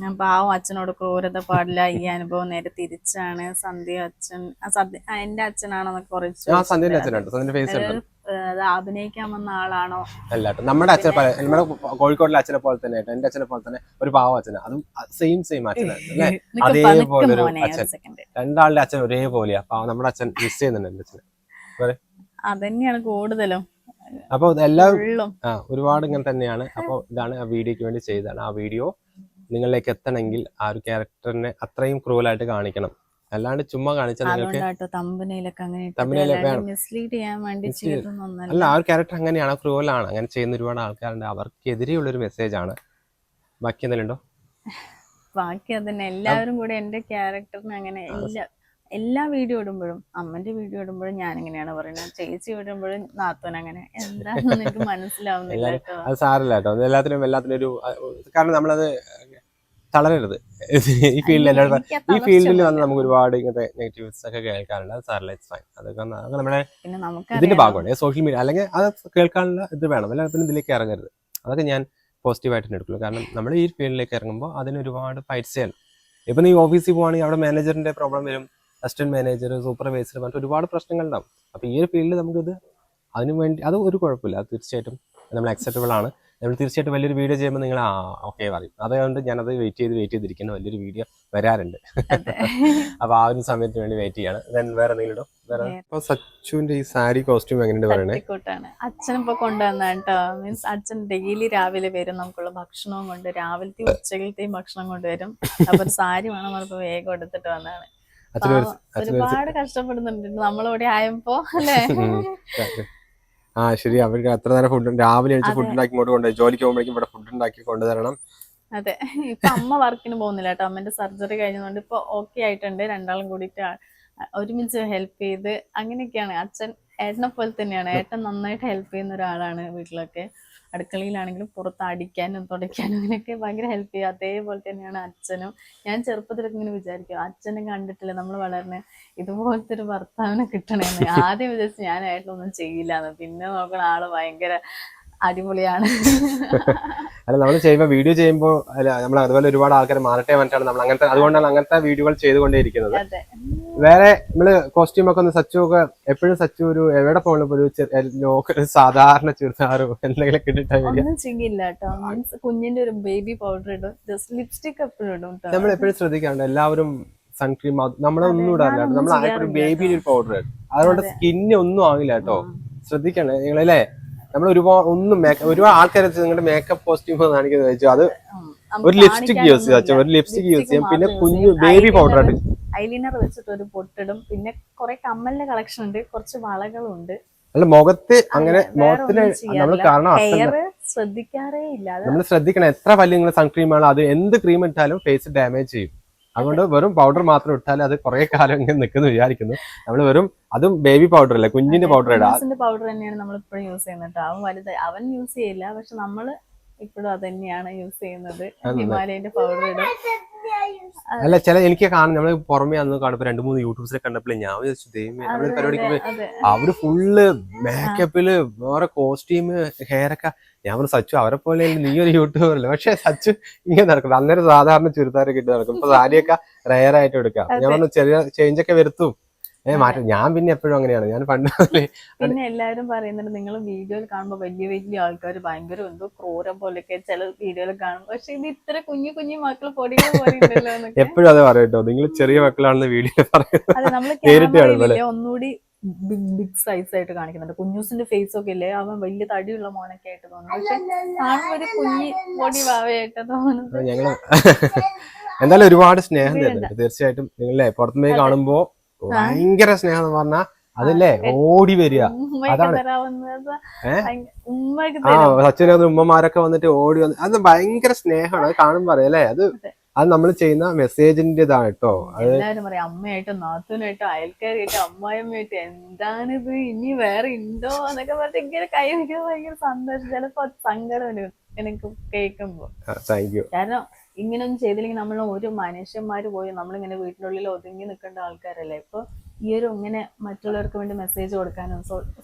ഞാൻ പാവം അച്ഛനോട് ക്രൂരത പാടില്ല. ഈ അനുഭവം നേരെ തിരിച്ചാണ്. സന്ധ്യ അച്ഛൻ സദ്യ എന്റെ അച്ഛനാണെന്നൊക്കെ കുറച്ച് അഭിനയിക്കാൻ വന്ന ആളാണോ? അല്ലാട്ടോ നമ്മുടെ അച്ഛനെ നമ്മുടെ കോഴിക്കോടിലെ അച്ഛനെ പോലെ തന്നെ എന്റെ അച്ഛനെ പോലെ തന്നെ ഒരു പാവ അച്ഛനാ. അതും സെയിം സെയിം അച്ഛനാണ് അതേപോലെ ഒരു അച്ഛൻ. രണ്ടാളുടെ അച്ഛൻ ഒരേപോലെയാ. അപ്പൊ നമ്മുടെ അച്ഛൻ മിസ് ചെയ്യുന്നുണ്ട് എന്റെ അച്ഛനെ. അതന്നെയാണ് കൂടുതലും. അപ്പൊ എല്ലാം ഒരുപാട് ഇങ്ങനെ തന്നെയാണ്. അപ്പൊ ഇതാണ് ആ വീഡിയോക്ക് വേണ്ടി ചെയ്തതാണ് ആ വീഡിയോ. നിങ്ങളിലേക്ക് എത്തണമെങ്കിൽ ആ ഒരു ക്യാരക്ടറിനെ അത്രയും ക്രൂവലായിട്ട് കാണിക്കണം. അല്ലാണ്ട് ചുമ്മാ കാണിച്ചാൽ നിങ്ങൾക്ക്. അല്ല ആ ഒരു ക്യാരക്ടർ അങ്ങനെയാണ് ക്രൂവലാണ് അങ്ങനെ ചെയ്യുന്ന ഒരുപാട് ആൾക്കാരുണ്ട്. അവർക്കെതിരെയുള്ള ഒരു മെസ്സേജ് ആണ്. ബാക്കി എന്തെങ്കിലും ഉണ്ടോ ബാക്കി അതന്നെ. എല്ലാവരും കൂടെ എന്റെ ക്യാരക്ടറിന് അങ്ങനെ എല്ലാ എല്ലാ വീഡിയോ ഇടുമ്പോഴും അമ്മന്റെ വീഡിയോ ഇടുമ്പോഴും ഞാൻ ഇങ്ങനെയാണ് പറയുന്നത്. ചേച്ചി ഇടുമ്പോഴും നാത്തോൻ അങ്ങനെ. എന്താണെന്ന് എനിക്ക് മനസ്സിലാവുന്നില്ല അത് സാറില്ല കേട്ടോ. അത് എല്ലാത്തിനും എല്ലാത്തിനും ഒരു കാരണം നമ്മളത് തളരരുത്. ഈ ഫീൽഡിൽ എല്ലാവരും ഈ ഫീൽഡിൽ. വന്ന് നമുക്ക് ഒരുപാട് ഇങ്ങനത്തെ നെഗറ്റീവ്സ് ഒക്കെ കേൾക്കാറുണ്ട്. അത് സാരല്ല ഇറ്റ്സ് ഫൈൻ അതൊക്കെ നമ്മുടെ ഇതിന്റെ ഭാഗമാണ്. സോഷ്യൽ മീഡിയ അല്ലെങ്കിൽ അത് കേൾക്കാനുള്ള ഇത് വേണം. എല്ലാത്തിനും ഇതിലേക്ക് ഇറങ്ങരുത്. അതൊക്കെ ഞാൻ പോസിറ്റീവായിട്ട് എടുക്കുള്ളൂ. കാരണം നമ്മൾ ഈ ഫീൽഡിലേക്ക് ഇറങ്ങുമ്പോൾ അതിന് ഒരുപാട് ഫൈറ്റ്സ് ചെയ്യണം ഇപ്പൊ നീ ഓഫീസിൽ പോവാണെങ്കിൽ അവിടെ മാനേജറിന്റെ പ്രോബ്ലം വരും. അസിസ്റ്റന്റ് മാനേജർ സൂപ്പർവൈസർ മറ്റു ഒരുപാട് പ്രശ്നങ്ങൾ ഉണ്ടാവും. അപ്പൊ ഈ ഒരു ഫീൽഡിൽ നമുക്കിത് അതിനു വേണ്ടി അത് ഒരു കുഴപ്പമില്ല. തീർച്ചയായിട്ടും നമ്മൾ അക്സെപ്റ്റബിൾ ആണ്. നമ്മൾ തീർച്ചയായിട്ടും വലിയൊരു വീഡിയോ ചെയ്യുമ്പോൾ നിങ്ങൾ ആ ഓക്കെ പറയും. അതുകൊണ്ട് ഞാനത് വെയിറ്റ് ചെയ്ത് വെയിറ്റ് ചെയ്തിരിക്കുന്ന. വലിയൊരു വീഡിയോ വരാറുണ്ട്. അപ്പോൾ അപ്പൊ ആ ഒരു സമയത്തിന് വേണ്ടി വെയിറ്റ് ചെയ്യാണ്. ദെൻ വേറെ എന്തെങ്കിലും വേറെ? ഇപ്പൊ സച്ചുവിന്റെ ഈ സാരി കോസ്റ്റ്യൂം എങ്ങനെയുണ്ട് പറയണേ? അച്ഛൻ ഇപ്പൊ കൊണ്ടുവന്ന കേട്ടോ. മീൻസ് അച്ഛൻ ഡെയിലി രാവിലെ വരും. നമുക്കുള്ള ഭക്ഷണവും കൊണ്ട് രാവിലത്തെയും ഉച്ചകലത്തെയും ഭക്ഷണം കൊണ്ടുവരും. അപ്പൊ ഒരു സാരി വേണം പറഞ്ഞപ്പോ വേഗം എടുത്തിട്ട് വന്നാണ്. ഒരുപാട് കഷ്ടപ്പെടുന്നുണ്ട്. നമ്മളിവിടെ ആയപ്പോ അല്ലേ? ആ ശരി. അവർക്ക് അത്ര നേരം ഫുഡ് രാവിലെ എഴുതി ഫുഡ് ഉണ്ടാക്കി ഇങ്ങോട്ട് കൊണ്ടുപോയി. ജോലിക്ക് പോകുമ്പോഴേക്കും ഇവിടെ ഫുഡ് ഉണ്ടാക്കി കൊണ്ടുതരണം അതെ. ഇപ്പൊ അമ്മ വർക്കിന് പോകുന്നില്ല കേട്ടോ. അമ്മന്റെ സർജറി കഴിഞ്ഞതുകൊണ്ട് ഇപ്പൊ ഓക്കെ ആയിട്ടുണ്ട്. രണ്ടാളും കൂടിയിട്ട് ഒരുമിച്ച് ഹെൽപ്പ് ചെയ്ത് അങ്ങനെയൊക്കെയാണ്. അച്ഛൻ ഏട്ടനെ പോലെ തന്നെയാണ്. ഏട്ടൻ നന്നായിട്ട് ഹെൽപ്പ് ചെയ്യുന്ന ഒരാളാണ് വീട്ടിലൊക്കെ. അടുക്കളയിലാണെങ്കിലും പുറത്ത് അടിക്കാനും തുടയ്ക്കാനും അങ്ങനെയൊക്കെ ഭയങ്കര ഹെൽപ്പ് ചെയ്യും. അതേപോലെ തന്നെയാണ് അച്ഛനും. ഞാൻ ചെറുപ്പത്തിലൊക്കെ ഇങ്ങനെ വിചാരിക്കും അച്ഛനെ കണ്ടിട്ടില്ല നമ്മൾ വളർന്ന് ഇതുപോലത്തെ ഒരു ഭർത്താവിനെ കിട്ടണമെന്ന് ആദ്യം വിചാരിച്ചു ഞാനായിട്ടൊന്നും ചെയ്യില്ല എന്ന് പിന്നെ നോക്കണ ആൾ ഭയങ്കര അടിപൊളിയാണ്. അല്ല നമ്മൾ ചെയ്യുമ്പോൾ വീഡിയോ ചെയ്യുമ്പോൾ അല്ല നമ്മൾ അതുപോലെ ഒരുപാട് ആൾക്കാർ മാറട്ടെ പറഞ്ഞിട്ടാണ് നമ്മൾ അങ്ങനത്തെ അതുകൊണ്ടാണ് അങ്ങനത്തെ വീഡിയോകൾ ചെയ്തുകൊണ്ടേയിരിക്കുന്നത്. വേറെ നമ്മൾ കോസ്റ്റ്യൂം ഒക്കെ ഒന്ന് സച്ചു ഒക്കെ എപ്പോഴും സച്ചു ഒരു എവിടെ പോകണം ഒരു സാധാരണ ചുരിദാറോ എന്തെങ്കിലും ഇട്ടിട്ടാ വരിക. ഒന്നും ചെയ്യില്ല കേട്ടോ. കുഞ്ഞിന്റെ ഒരു ബേബി പൗഡർ ഇടും. ജസ്റ്റ് ലിപ്സ്റ്റിക് എപ്പോഴും ഇടും നമ്മൾ എപ്പോഴും ശ്രദ്ധിക്കാറുണ്ട്. എല്ലാവരും സൺക്രീം നമ്മളൊന്നും ഒന്നും ഇടാറില്ല നമ്മൾ ആർക്കും ചെയ്യാറില്ല ഒരു പൗഡർ അതുകൊണ്ട് സ്കിന്നിന് ഒന്നും ആകില്ല കേട്ടോ. ശ്രദ്ധിക്കണേ നിങ്ങളല്ലേ നമ്മൾ ഒരുപാട് ഒന്നും മേക്കപ്പ് ഒരുപാട് ആൾക്കാരെ നിങ്ങളുടെ മേക്കപ്പ് കോസ്റ്റ്യൂം കാണിക്കുന്നത് വെച്ചു? അത് ഒരു ലിപ്സ്റ്റിക് യൂസ് ചെയ്യാം ഒരു ലിപ്സ്റ്റിക് യൂസ് ചെയ്യാം. പിന്നെ കുഞ്ഞു ബേബി പൗഡർ ആയിട്ട്. ഐലൈനർ വെച്ചിട്ട് ഒരു പൊട്ടിടും. പിന്നെ കുറെ കമ്മലിന്റെ കളക്ഷൻ ഉണ്ട്. കുറച്ച് വളകളുണ്ട്. അല്ല മുഖത്ത് അങ്ങനെ മുഖത്തിന് നമ്മൾ കാരണം ശ്രദ്ധിക്കാറേ ഇല്ല. നമ്മൾ ശ്രദ്ധിക്കണം. എത്ര വലിയ നിങ്ങൾ സൺക്രീം ആണോ അത്. എന്ത് ക്രീം ഇട്ടാലും ഫേസ് ഡാമേജ് ചെയ്യും. അതുകൊണ്ട് വെറും പൗഡർ മാത്രം ഇട്ടാൽ അത് കുറെ കാലം ഇങ്ങനെ നിൽക്കുന്നു വിചാരിക്കുന്നു. നമ്മൾ വെറും അതും ബേബി പൗഡർ അല്ലേ കുഞ്ഞിന്റെ പൗഡർ ഇടാം. പൗഡർ തന്നെയാണ് നമ്മൾ ഇപ്പോഴും യൂസ് ചെയ്യുന്നത് അവൻ വലുത് അവൻ യൂസ് ചെയ്യില്ല പക്ഷെ നമ്മൾ ഇപ്പോഴും അത് തന്നെയാണ് യൂസ് ചെയ്യുന്നത്. ഹിമാലയന്റെ പൗഡർ ഇടും. അല്ല ചില എനിക്ക് കാണും നമ്മൾ പുറമേ അന്ന് കാണുമ്പോ രണ്ട് മൂന്ന് യൂട്യൂബ്സിൽ കണ്ടപ്പോൾ ഞാൻ വിചാരിച്ചു ദൈവമേ അതെ, പരിപാടിക്ക് അവർ ഫുള്ള് മേക്കപ്പിൽ വേറെ കോസ്റ്റ്യൂം ഹെയർ ഒക്കെ ഞാൻ പറഞ്ഞു സച്ചു അവരെ പോലെ നീ ഒരു യൂട്യൂബർ അല്ലേ? പക്ഷെ സച്ചു ഇങ്ങനെ നടക്കും. അന്നേരം സാധാരണ ചുരിദാരൊക്കെ ഇട്ട് നടക്കും. ഇപ്പൊ സാരിയൊക്കെ റയർ ആയിട്ട് എടുക്കാം. ഞാൻ പറഞ്ഞു ചെറിയ ചേഞ്ച് ഒക്കെ വരുത്തും. ഏഹ് മാറ്റം. ഞാൻ പിന്നെ എപ്പോഴും അങ്ങനെയാണ്. ഞാൻ പണ്ട് പിന്നെ എല്ലാവരും പറയുന്നുണ്ട് നിങ്ങൾ വീഡിയോയിൽ കാണുമ്പോൾ വലിയ വലിയ ആൾക്കാർ ഭയങ്കര എന്തോ ക്രൂരം പോലെയൊക്കെ ചില വീഡിയോയിൽ കാണും. പക്ഷെ ഇത് ഇത്ര കുഞ്ഞു കുഞ്ഞു മക്കൾ പൊടികൾ എപ്പോഴും അത് പറയട്ടോ നിങ്ങൾ ചെറിയ മക്കളാണെന്ന് വീഡിയോ പറയുന്നത്. ഒന്നുകൂടി ബിഗ് ബിഗ് സൈസ് ആയിട്ട് കാണിക്കുന്നുണ്ട്. കുഞ്ഞൂസിന്റെ ഫേസ് ഒക്കെ ഇല്ലേ അവൻ വലിയ തടിയുള്ള മോനൊക്കെ ആയിട്ട് തോന്നുന്നു. പക്ഷെ കാണുമ്പോൾ ഒരു കുഞ്ഞി പൊടി ഭാവയായിട്ട് തോന്നുന്നത്. ഞങ്ങൾ എന്തായാലും ഒരുപാട് സ്നേഹം തരുന്നുണ്ട്. തീർച്ചയായിട്ടും നിങ്ങളെ പുറത്തുനിന്ന് കാണുമ്പോ ഭയങ്കര സ്നേഹം എന്ന് പറഞ്ഞാൽ അതല്ലേ ഓടി വരിക. ഉമ്മയൊക്കെ അതാണ്. ആ തരും. ഉമ്മമാരൊക്കെ വന്നിട്ട് ഓടി വന്ന് അത് ഭയങ്കര സ്നേഹമാണ്. അത് കാണുമ്പോ അറിയാം അല്ലേ? അത്. അതെ. നമ്മൾ ചെയ്യുന്ന മെസ്സേജിന്റെതാണ് കേട്ടോ. എല്ലാരും പറയും അമ്മയായിട്ടും നാത്തൂനായിട്ടും അയൽക്കാരായിട്ടും അമ്മായിയമ്മയായിട്ടും എന്താണിത്? ഇനി വേറെ ഉണ്ടോ എന്നൊക്കെ പറഞ്ഞിട്ട് ഇങ്ങനെ കൈ വയ്ക്കാൻ ഭയങ്കര സന്തോഷം. ചിലപ്പോ സങ്കടം വരും എനിക്ക് കേൾക്കുമ്പോ. താങ്ക് യു കാരണം ഇങ്ങനൊന്നും ചെയ്തില്ലെങ്കിൽ നമ്മൾ ഒരു മനുഷ്യന്മാര് പോയി നമ്മളിങ്ങനെ വീട്ടിനുള്ളിൽ ഒതുങ്ങി നിൽക്കേണ്ട ആൾക്കാരല്ലേ. ഇപ്പൊ ഈ ഒരു ഇങ്ങനെ മറ്റുള്ളവർക്ക് വേണ്ടി മെസ്സേജ് കൊടുക്കാനും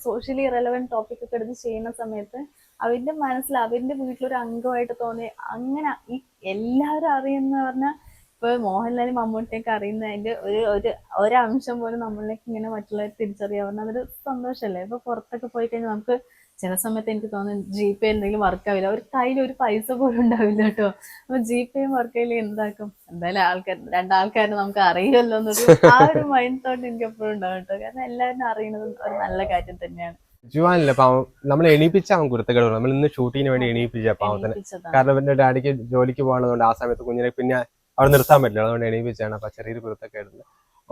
സോഷ്യലി റെലവെന്റ് ടോപ്പിക് ഒക്കെ എടുത്ത് ചെയ്യുന്ന സമയത്ത് അവന്റെ മനസ്സിൽ അവന്റെ വീട്ടിലൊരു അംഗമായിട്ട് തോന്നി. അങ്ങനെ ഈ എല്ലാവരും അറിയുന്ന പറഞ്ഞാൽ ഇപ്പൊ മോഹൻലാലും മമ്മൂട്ടിയൊക്കെ അറിയുന്നതിന്റെ ഒരു ഒരു ഒരംശം പോലും നമ്മളിലേക്ക് ഇങ്ങനെ മറ്റുള്ളവർ തിരിച്ചറിയാൻ പറഞ്ഞാൽ അതൊരു സന്തോഷമല്ലേ ഇപ്പൊ പുറത്തൊക്കെ പോയി കഴിഞ്ഞാൽ നമുക്ക് ചില സമയത്ത് എനിക്ക് തോന്നുന്നു ജി പേ എന്തെങ്കിലും വർക്ക് ആവില്ല. ഒരു കയ്യിൽ ഒരു പൈസ പോലും ഉണ്ടാവില്ല കേട്ടോ. അപ്പൊ ജി പേയും വർക്ക് ആയില്ല എന്താക്കും? എന്തായാലും ആൾക്കാർ രണ്ടാൾക്കാരെ നമുക്ക് അറിയുമല്ലോ എന്നൊരു ആ ഒരു മൈൻഡ് തോട്ട് എനിക്ക് എപ്പോഴും ഉണ്ടാവും കേട്ടോ. കാരണം എല്ലാവരും അറിയുന്നത് ഒരു നല്ല കാര്യം തന്നെയാണ്. ജുവാനില്ല? പാവം. നമ്മൾ എണീപ്പിച്ച അവൻ കുരുത്തക്കേട് നമ്മൾ ഇന്ന് ഷൂട്ടിങ്ങിന് വേണ്ടി എണീപ്പിച്ച പാവത്തിന്. കാരണം അവന്റെ ഡാഡിക്ക് ജോലിക്ക് പോകണതുകൊണ്ട് ആ സമയത്ത് കുഞ്ഞിനെ പിന്നെ അവിടെ നിർത്താൻ പറ്റില്ല. അതുകൊണ്ട് എണീപ്പിച്ചാണ് അപ്പൊ ചെറിയൊരു കുരുത്തക്കേടുണ്ട്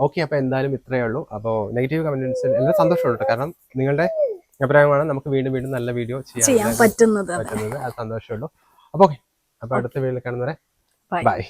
ഓക്കെ അപ്പൊ എന്തായാലും ഇത്രയേ ഉള്ളൂ. അപ്പോൾ നെഗറ്റീവ് കമന്റ്സ് എല്ലാം സന്തോഷമുണ്ട് കാരണം നിങ്ങളുടെ അഭിപ്രായമാണ് നമുക്ക് വീണ്ടും വീണ്ടും നല്ല വീഡിയോ ചെയ്യാൻ പറ്റുന്നത്. പറ്റുന്നത്. അത് സന്തോഷമുള്ളൂ അപ്പൊ ഓക്കെ അപ്പൊ അടുത്ത വീഡിയോയിൽ കാണുന്നവരെ. ബൈ